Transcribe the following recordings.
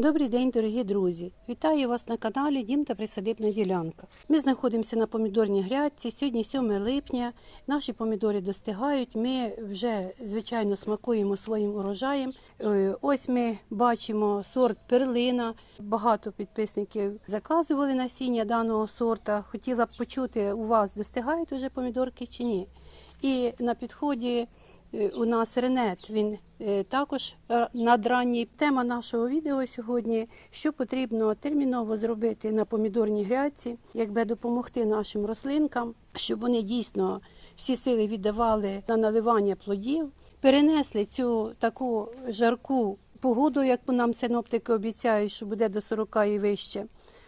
Добрий день, дорогі друзі! Вітаю вас на каналі Дім та Присадибна ділянка. Ми знаходимося на помідорній грядці. Сьогодні 7 липня. Наші помідори достигають. Ми вже звичайно смакуємо своїм урожаєм. Е, Ось ми бачимо сорт перлина. Багато підписників заказували насіння даного сорта. Хотіла б почути у вас, достигають уже помідорки чи ні. І на підході у нас Ренет. Він е, також е, надранній. Тема нашого відео сьогодні: що потрібно терміново зробити на помідорній грядці, якби допомогти нашим рослинкам, щоб вони дійсно всі сили віддавали на наливання плодів, перенесли цю таку жарку погоду, як нам синоптики обіцяють, що буде до 40 і вище,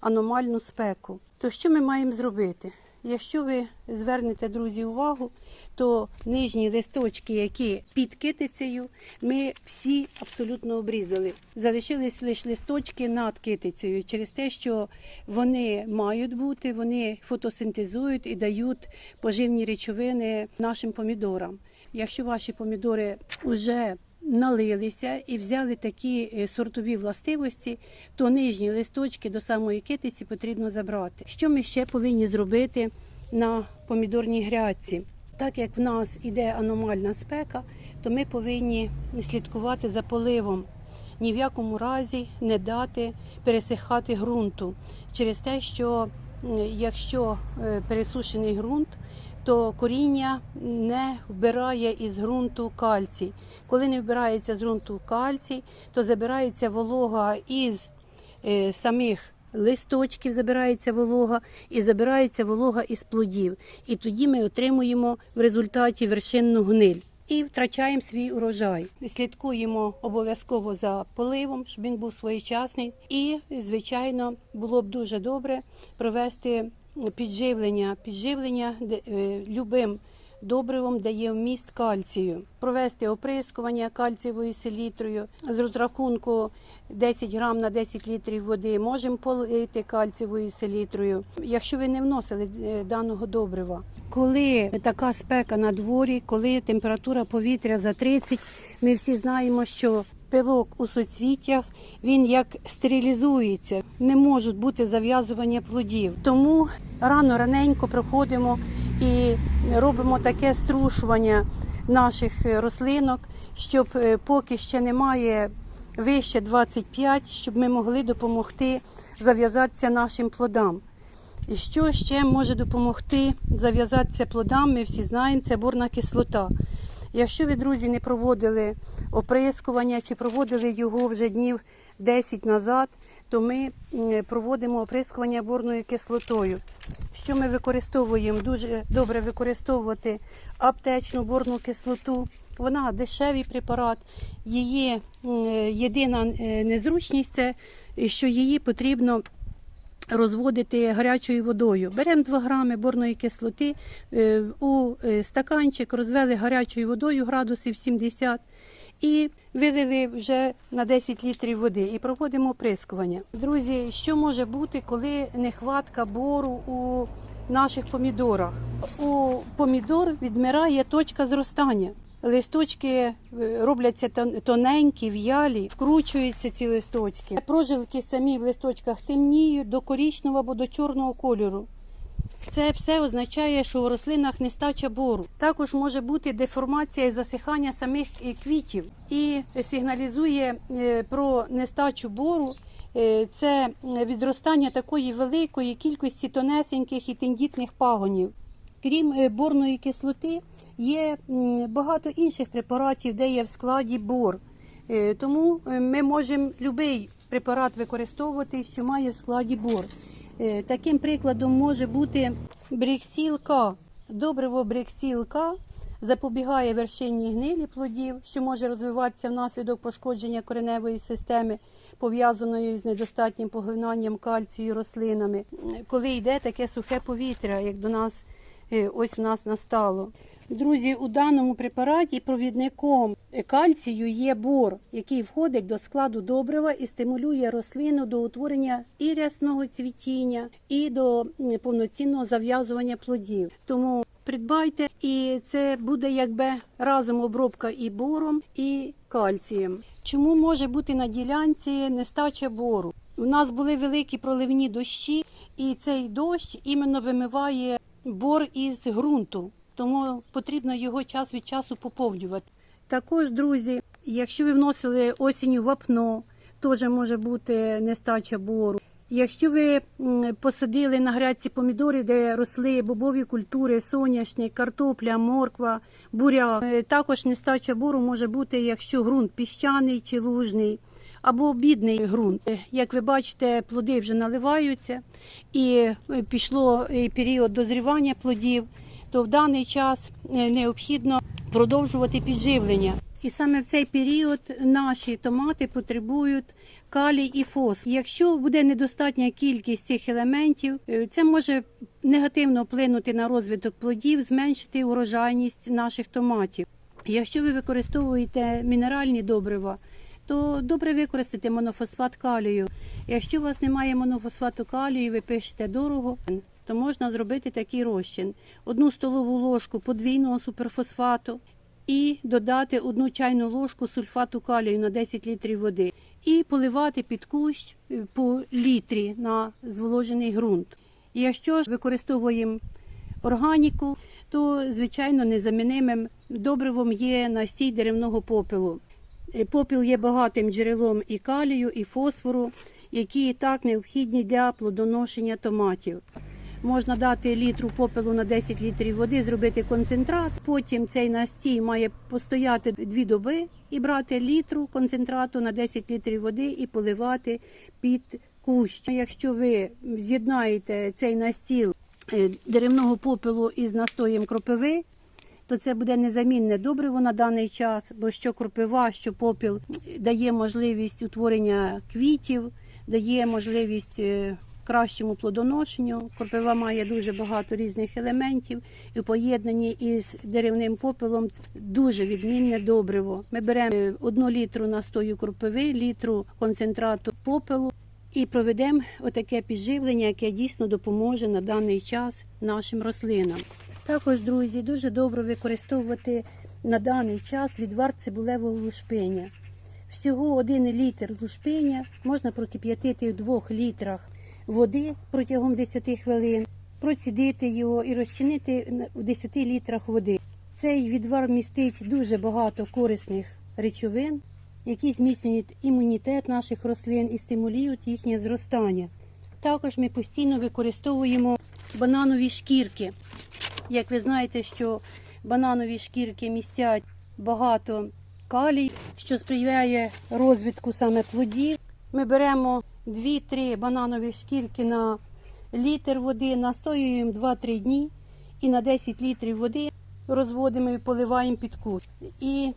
аномальну спеку. То що ми маємо зробити? Якщо ви звернете, друзі, увагу, то нижні листочки, які під китицею, ми всі абсолютно обрізали. Залишились лише листочки над китицею через те, що вони мають бути, вони фотосинтезують і дають поживні речовини нашим помідорам. Якщо ваші помідори вже налилися і взяли такі е, сортові властивості, то нижні листочки до самої китиці потрібно забрати. Що ми ще повинні зробити на помідорній грядці? Так як в нас іде аномальна спека, то ми повинні слідкувати за поливом. Ні в якому разі не дати пересихати ґрунту через те, що якщо е, пересушений ґрунт, то коріння не вбирає із ґрунту кальцій. Коли не вбирається з ґрунту кальцій, то забирається волога із е, самих листочків, забирається волога і забирається волога із плодів. І тоді ми отримуємо в результаті вершинну гниль. І втрачаємо свій урожай. Слідкуємо обов'язково за поливом, щоб він був своєчасний. І, звичайно, було б дуже добре провести підживлення, підживлення е, любим добривом, де є вміст кальцію, провести оприскування кальцієвою селітрою з розрахунку 10 грам на 10 літрів води. Можемо полити кальцієвою селітрою, якщо ви не вносили е, даного добрива. Коли така спека на дворі, коли температура повітря за 30, ми всі знаємо, що пилок у суцвіттях він як стерилізується, не можуть бути зав'язування плодів. Тому рано раненько проходимо і робимо таке струшування наших е, рослинок, щоб е, поки ще немає вище 25, щоб ми могли допомогти зав'язатися нашим плодам. І що ще може допомогти зав'язатися плодам, ми всі знаємо, це борна кислота. Якщо ви, друзі, не проводили оприскування чи проводили його вже днів 10 назад, то ми проводимо оприскування борною кислотою. Що ми використовуємо? Дуже добре використовувати аптечну борну кислоту. Вона дешевий препарат. Її єдина е, незручність це, що її потрібно розводити гарячою водою. Беремо 2 грами борної кислоти е, у е, стаканчик, розвели гарячою водою градусів 70 і вилили вже на 10 літрів води і проводимо оприскування. Друзі, що може бути, коли нехватка бору у наших помідорах? У помідор відмирає точка зростання. Листочки е, робляться тоненькі, в'ялі, вкручуються ці листочки. Прожилки самі в листочках темніють до коричневого або до чорного кольору. Це все означає, що у рослинах нестача бору. Також може бути деформація і засихання самих е, квітів і сигналізує е, про нестачу бору. Це відростання такої великої кількості тонесеньких і тендітних пагонів. Крім борної кислоти, є багато інших препаратів, де є в складі бор. Е, Тому е, ми можемо будь-який препарат використовувати, що має в складі бор. Е, Таким прикладом може бути бріксіл К. Добриво бріксіл К запобігає вершинній гнилі плодів, що може розвиватися внаслідок пошкодження кореневої системи, пов'язаної з недостатнім поглинанням кальцію рослинами. Коли йде таке сухе повітря, як до нас ось в нас настало. Друзі, у даному препараті провідником кальцію є бор, який входить до складу добрива і стимулює рослину до утворення і рясного цвітіння, і до повноцінного зав'язування плодів. Тому придбайте, і це буде якби разом обробка і бором, і кальцієм. Чому може бути на ділянці нестача бору? У нас були великі проливні дощі, і цей дощ іменно вимиває бор із ґрунту, тому потрібно його час від часу поповнювати. Також, друзі, якщо ви вносили осінню вапно, теж може бути нестача бору. Якщо ви посадили на грядці помідори, де росли бобові культури, соняшник, картопля, морква, буряк, е, також нестача бору може бути, якщо ґрунт піщаний чи лужний. Або бідний ґрунт. Е, Як ви бачите, плоди вже наливаються, і е, пішло період дозрівання плодів, то в даний час е, необхідно продовжувати підживлення. І саме в цей період наші томати потребують калій і фос. Якщо буде недостатня кількість цих елементів, е, це може негативно вплинути на розвиток плодів, зменшити урожайність наших томатів. Якщо ви використовуєте мінеральні добрива, то добре використати монофосфат калію. Якщо у вас немає монофосфату калію, ви пишете дорого, то можна зробити такий розчин: одну столову ложку подвійного суперфосфату і додати одну чайну ложку сульфату калію на 10 літрів води, і поливати під кущ е, по літрі на зволожений ґрунт. І якщо ж використовуємо органіку, то звичайно незамінимим добривом є настій деревного попелу. Е, Попіл є багатим джерелом і калію, і фосфору, які і так необхідні для плодоношення томатів. Можна дати літру попелу на 10 літрів води, зробити концентрат. Потім цей настій має постояти дві доби і брати літру концентрату на 10 літрів води і поливати під кущ. Якщо ви з'єднаєте цей настіл е, деревного попелу із настоєм кропиви, то це буде незамінне добриво на даний час, бо що кропива, що попіл дає можливість утворення квітів, дає можливість е, кращому плодоношенню. Кропива має дуже багато різних елементів, і в поєднанні із деревним попелом дуже відмінне добриво. Ми беремо одну літру настою кропиви, літру концентрату попелу. І проведемо отаке підживлення, яке дійсно допоможе на даний час нашим рослинам. Також, друзі, дуже добре використовувати на даний час відвар цибулевого лушпиня. Всього один літр лушпиня можна прокип'ятити в двох літрах води протягом 10 хвилин, процідити його і розчинити в 10 літрах води. Цей відвар містить дуже багато корисних речовин, які зміцнюють імунітет наших рослин і стимулюють їхнє зростання. Також ми постійно використовуємо бананові шкірки. Як ви знаєте, що бананові шкірки містять багато калій, що сприяє розвитку саме плодів. Ми беремо 2-3 бананові шкірки на літр води, настоюємо 2-3 дні і на 10 літрів води розводимо і поливаємо під кут. І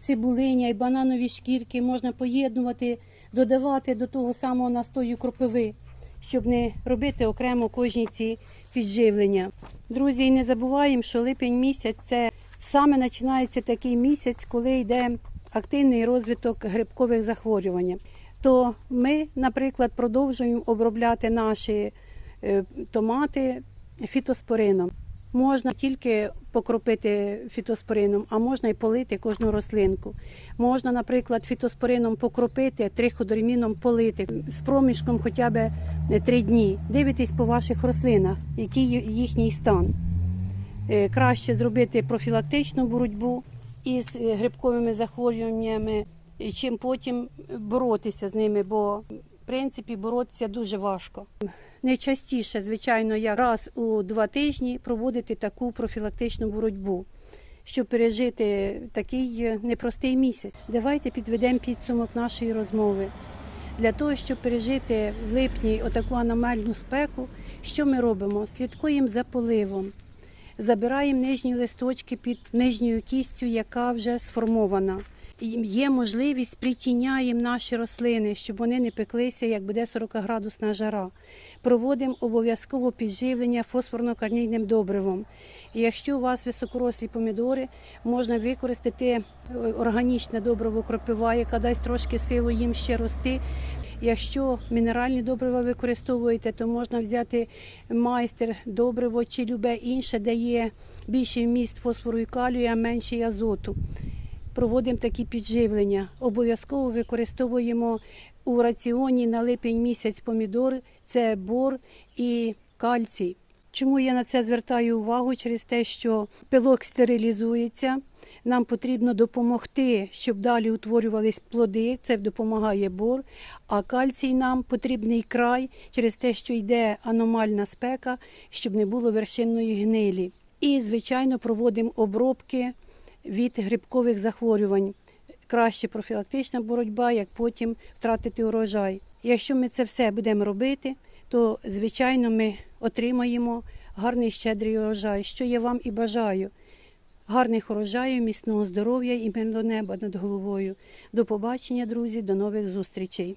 цибулиня, і бананові шкірки можна поєднувати, додавати до того самого настою кропиви, щоб не робити окремо кожні ці підживлення. Друзі, і не забуваємо, що липень місяць це саме починається такий місяць, коли йде активний розвиток грибкових захворювань. То ми, наприклад, продовжуємо обробляти наші е, томати фітоспорином. Можна тільки покропити фітоспорином, а можна і полити кожну рослинку. Можна, наприклад, фітоспорином покропити, триходорміном полити з проміжком хоча б 3 дні. Дивитесь по ваших рослинах, який їхній стан. Е, Краще зробити профілактичну боротьбу із е, грибковими захворюваннями, е, чим потім боротися з ними, бо в принципі боротися дуже важко. Найчастіше, звичайно, як раз у два тижні проводити таку профілактичну боротьбу, щоб пережити такий е, непростий місяць. Давайте підведемо підсумок нашої розмови. Для того, щоб пережити в липні отаку аномальну спеку, що ми робимо? Слідкуємо за поливом, забираємо нижні листочки під нижньою кістю, яка вже сформована. Є можливість притіняємо наші рослини, щоб вони не пеклися, як буде 40-градусна жара. Проводимо обов'язково підживлення фосфорно-карнійним добривом. І якщо у вас високорослі помідори, можна використати е, органічне добриво кропива, яка дасть трошки силу їм ще рости. Якщо мінеральні добрива використовуєте, то можна взяти майстер добриво чи любе інше, де є більший вміст фосфору і калію, а менший азоту. Проводимо такі підживлення. Обов'язково використовуємо у раціоні на липень місяць помідор, це бор і кальцій. Чому я на це звертаю увагу? Через те, що пилок стерилізується. Нам потрібно допомогти, щоб далі утворювались плоди. Це допомагає бор. А кальцій нам потрібний край через те, що йде аномальна спека, щоб не було вершинної гнилі. І, звичайно, проводимо обробки від грибкових захворювань. Краще профілактична боротьба, як потім втратити урожай. Якщо ми це все будемо робити, то звичайно ми отримаємо гарний щедрий урожай, що я вам і бажаю. Гарних урожаїв, міцного здоров'я і мирного неба над головою. До побачення, друзі, до нових зустрічей.